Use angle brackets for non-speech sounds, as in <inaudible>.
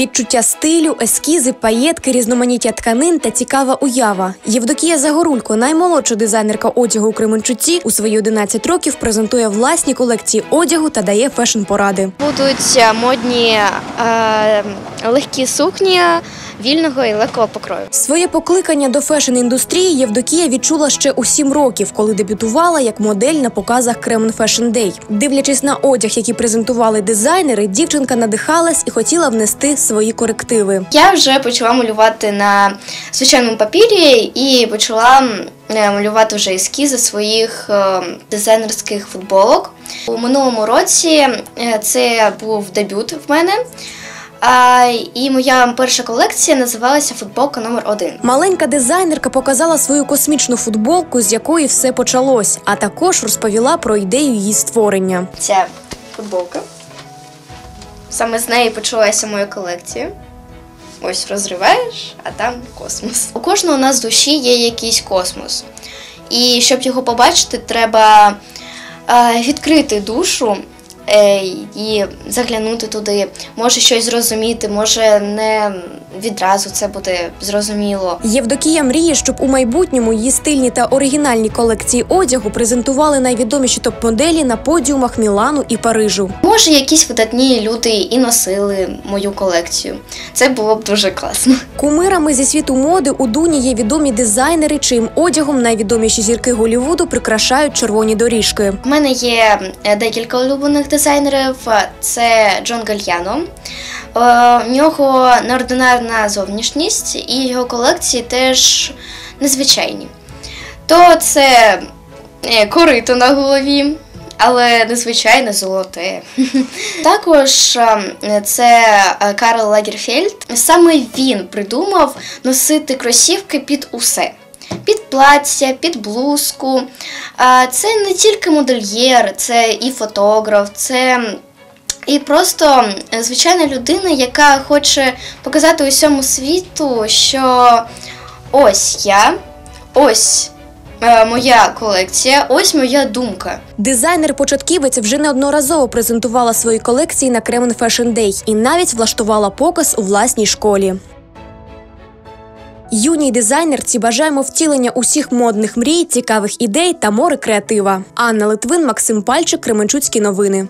Відчуття стилю, ескізи, паєтки, різноманіття тканин та цікава уява. Євдокія Загорулько, наймолодша дизайнерка одягу у Кременчуці, у свої 11 років презентує власні колекції одягу та дає фешн-поради. Будуть модні е, легкі сукні вільного і легкого покрою. Своє покликання до фешн-індустрії Євдокія відчула ще у сім років, коли дебютувала як модель на показах Кремен Fashion Day. Дивлячись на одяг, який презентували дизайнери, дівчинка надихалась і хотіла внести свої корективи. Я вже почала малювати на звичайному папірі і почала е, малювати вже ескізи своїх е, дизайнерських футболок. У минулому році е, це був дебют в мене. А, і моя перша колекція називалася Футболка номер 1 Маленька дизайнерка показала свою космічну футболку, з якої все почалось, а також розповіла про ідею її створення. Ця футболка. Саме з неї почалася моя колекція. Ось розриваєш, а там космос. У кожного у нас в душі є якийсь космос. І щоб його побачити, треба е, відкрити душу і заглянути туди. Може щось зрозуміти, може не відразу це буде зрозуміло. Євдокія мріє, щоб у майбутньому її стильні та оригінальні колекції одягу презентували найвідоміші топ-моделі на подіумах Мілану і Парижу. Може, якісь видатні люди і носили мою колекцію. Це було б дуже класно. Кумирами зі світу моди у Дуні є відомі дизайнери, чиїм одягом найвідоміші зірки Голівуду прикрашають червоні доріжки. У мене є е, декілька улюблених дизайнерів. Це Джон Гальяно. Е, У нього неординарна зовнішність, і його колекції теж незвичайні. То це е, корито на голові, але незвичайне золоте. <laughs> Також е, це е, Карл Лагерфельд. Саме він придумав носити кросівки під усе. Під плаття, під блузку. Це не тільки модельєр, це і фотограф, це і просто е, звичайна людина, яка хоче показати усьому світу, що ось я, ось е, моя колекція, ось моя думка. Дизайнер-початківець вже неодноразово презентувала свої колекції на Кремен Fashion Day і навіть влаштувала показ у власній школі. Юній дизайнерці бажаємо втілення усіх модних мрій, цікавих ідей та море креатива. Анна Литвин, Максим Пальчик, Кременчуцькі новини.